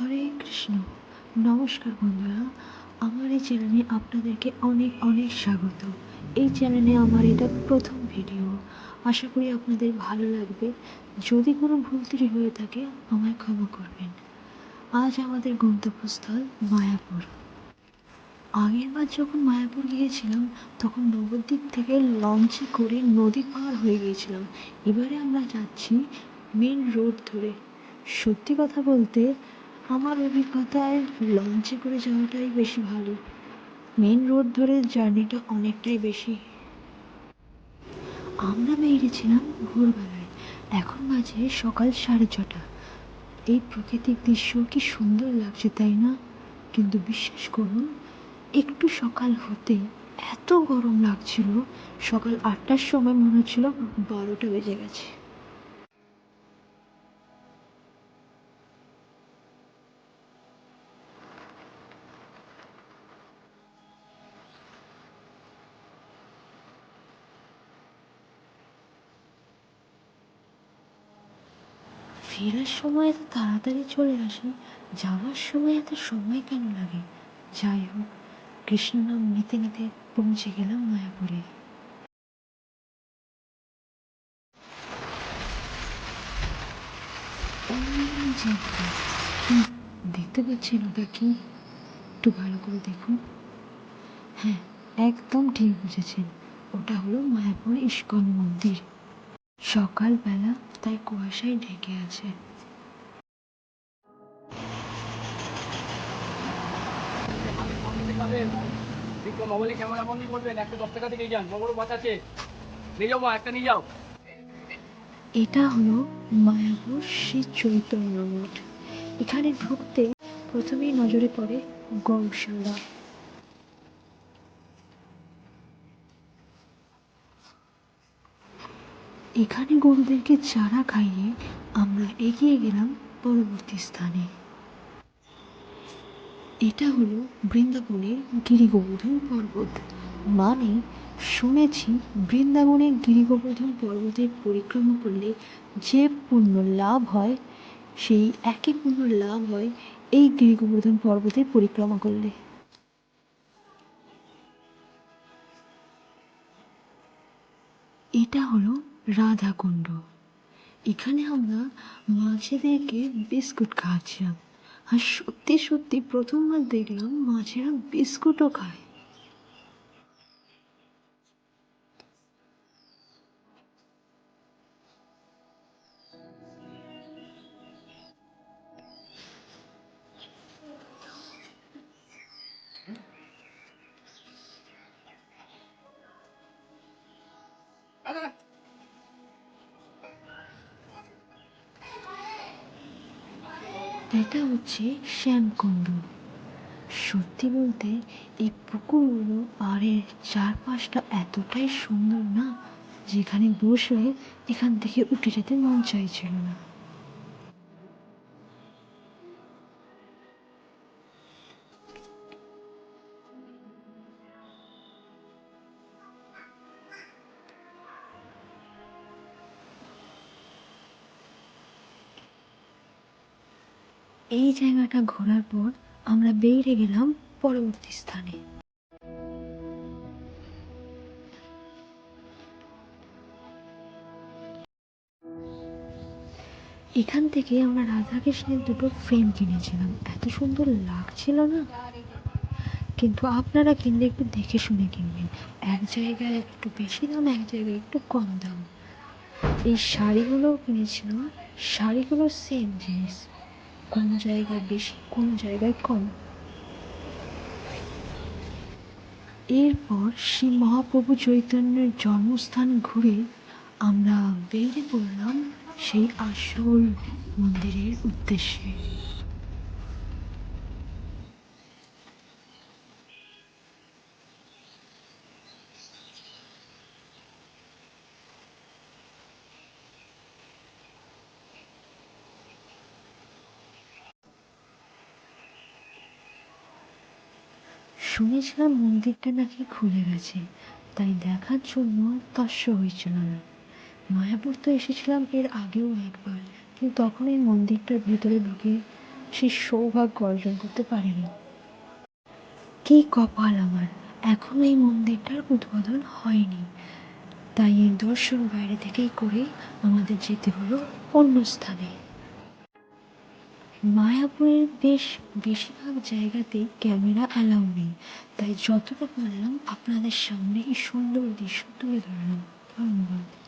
হরে কৃষ্ণ। নমস্কার বন্ধুরা, আমার এই চ্যানেলে আপনাদেরকে অনেক অনেক স্বাগত। এই চ্যানেলে আমার এটা প্রথম ভিডিও। আশা করি আপনাদের ভালো লাগবে। যদি কোনো ভুল ত্রুটি হয়ে থাকে, আমায় ক্ষমা করবেন। আজ আমাদের গন্তব্যস্থল মায়াপুর। আগেরবার যখন মায়াপুর গিয়েছিলাম, তখন নবদ্বীপ থেকে লঞ্চে করে নদী পার হয়ে গিয়েছিলাম। এবারে আমরা যাচ্ছি মেন রোড ধরে। সত্যি কথা বলতে আমার অভিজ্ঞতায় লঞ্চে করে যাওয়াটাই বেশি ভালো। মেন রোড ধরে জার্নিটা অনেকটাই বেশি। আমরা বেরিয়েছিলাম ভোরবেলায়। এখন বাজে সকাল সাড়ে ছটা। এই প্রাকৃতিক দৃশ্য কি সুন্দর লাগছে, তাই না? কিন্তু বিশ্বাস করুন, একটু সকাল হতেই এত গরম লাগছিল। সকাল আটটার সময় মনে হচ্ছিল বারোটা বেজে গেছে। ফেরার সময় এত তাড়াতাড়ি চলে আসি? যাওয়ার সময় এত সময় কেন লাগে? যাই হোক, কৃষ্ণ নাম নিতে নিতে পৌঁছে গেলাম মায়াপুরে দেখতে পাচ্ছেন ওটা কি? একটু ভালো করে দেখুন। হ্যাঁ একদম ঠিক বুঝেছেন। ওটা হলো মায়াপুর ইস্কন মন্দির। সকালবেলা তাই কুয়াশায় ঢেকে আছে। মোবাইলে ক্যামেরা বন্ধ করবেন একটা দশ টাকা থেকে যান বড় বড় বাস আছে নিয়ে যাব একটা নিয়ে যাও। এটা হলো মায়াপুর শ্রী চৈতন্য মঠ। এখানে ঢুকতে প্রথমেই নজরে পড়ে গৌশালা। এখানে গরুদেরকে চারা খাইয়ে আমরা এগিয়ে গেলাম পরবর্তী স্থানে। এটা হলো বৃন্দাবনের গিরিগোবর্ধন পর্বত। মানে শুনেছি বৃন্দাবনের গিরিগোবর্ধন পর্বতের পরিক্রমা করলে যে পুণ্য লাভ হয়, সেই একই পুণ্য লাভ হয় এই গিরিগোবর্ধন পর্বতের পরিক্রমা করলে। এটা হলো রাধাকুণ্ড। এখানে আমরা মাছেদেরকে বিস্কুট খাওয়াচ্ছিলাম আর সত্যি সত্যি প্রথমবার দেখলাম মাছেরা বিস্কুটও খায়। এটা হচ্ছে শ্যামকুণ্ড। সত্যি বলতে এই পুকুরগুলো এর চারপাশটা এতটাই সুন্দর না, যেখানে বসলে এখান থেকে উঠে যেতে মন চাইছিল না। এই জায়গাটা ঘোরার পর আমরা বেরিয়ে গেলাম পরবর্তী স্থানে। এখান থেকে আমরা রাধাকৃষ্ণের দুটো ফ্রেম কিনেছিলাম। এত সুন্দর লাগছিল না? কিন্তু আপনারা কিনলে একটু দেখে শুনে কিনবেন। এক জায়গায় একটু বেশি দাম, এক জায়গায় একটু কম দাম। এই শাড়িগুলোও কিনেছিলাম। শাড়িগুলো সেম জিনিস কোন জায়গায় বেশি, কোন জায়গায় কম। এরপর শ্রী মহাপ্রভু চৈতন্যের জন্মস্থান ঘুরে আমরা বেরিয়ে পড়লাম সেই আসল মন্দিরের উদ্দেশ্যে। শুনেছিলাম মন্দিরটা নাকি খুলে গেছে, তাই দেখার জন্য তস্য হয়েছিল না। মায়াপুর তো এসেছিলাম এর আগেও একবার, কিন্তু তখন এই মন্দিরটার ভিতরে ঢুকে সেই সৌভাগ্য অর্জন করতে পারিনি। কি কপাল আমার! এখনও এই মন্দিরটার উদ্বোধন হয়নি। তাই এর দর্শন বাইরে থেকেই করে আমাদের যেতে হলো অন্য স্থানে। মায়াপুরের বেশ বেশিরভাগ জায়গাতেই ক্যামেরা অ্যালাউ নেই। তাই যতটা পারলাম আপনাদের সামনে এই সুন্দর দৃশ্য তুলে ধরলাম। ধন্যবাদ।